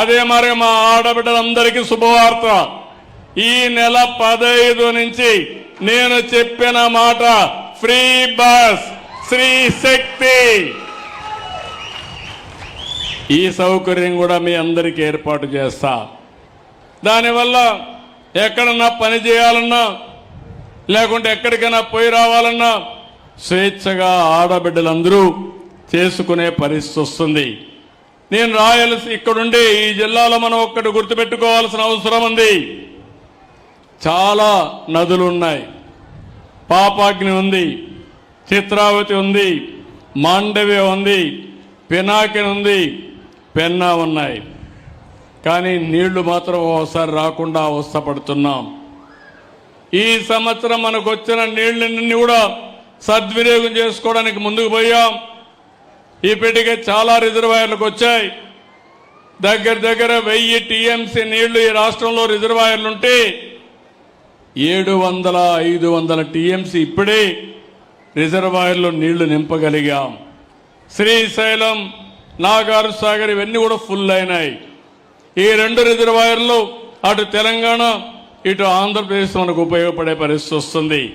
అదే మరి మా ఆడబిడ్డలందరికీ శుభవార్త. ఈ నెల పదహైదు నుంచి నేను చెప్పిన మాట ఫ్రీ బస్ శ్రీ శక్తి. ఈ సౌకర్యం కూడా మీ అందరికీ ఏర్పాటు చేస్తా. దానివల్ల ఎక్కడన్నా పని చేయాలన్నా లేకుంటే ఎక్కడికైనా పోయి రావాలన్నా స్వేచ్ఛగా ఆడబిడ్డలందరూ చేసుకునే పరిస్థితి వస్తుంది. నేను రాయలసి ఇక్కడుండి ఈ జిల్లాలో మనం ఒక్కటి గుర్తుపెట్టుకోవాల్సిన అవసరం ఉంది. చాలా నదులు ఉన్నాయి. పాపాగ్ని ఉంది. చిత్రావతి ఉంది. మాండవ్య ఉంది. పినాకిని ఉంది. పెన్నా ఉన్నాయి. కానీ నీళ్ళు మాత్రం ఓసారి రాకుండా అవస్థపడుతున్నాం ఈ సంవత్సరం మనకు వచ్చిన నీళ్ళని కూడా సద్వినియోగం చేసుకోవడానికి ముందుకు పోయాం. ఇప్పటికే చాలా రిజర్వాయర్లకు వచ్చాయి. దగ్గర దగ్గర వెయ్యి టీఎంసీ నీళ్ళు ఈ రాష్ట్రంలో రిజర్వాయర్లు ఉంటే ఏడు వందల ఐదు వందల టీఎంసీ ఇప్పుడే రిజర్వాయర్లో నీళ్ళు నింపగలిగాం. శ్రీశైలం నాగారు సాగర్ ఇవన్నీ కూడా ఫుల్ అయినాయి. ఈ రెండు రిజర్వాయర్లు అటు తెలంగాణ ఇటు ఆంధ్రప్రదేశ్ మనకు ఉపయోగపడే పరిస్థితి వస్తుంది.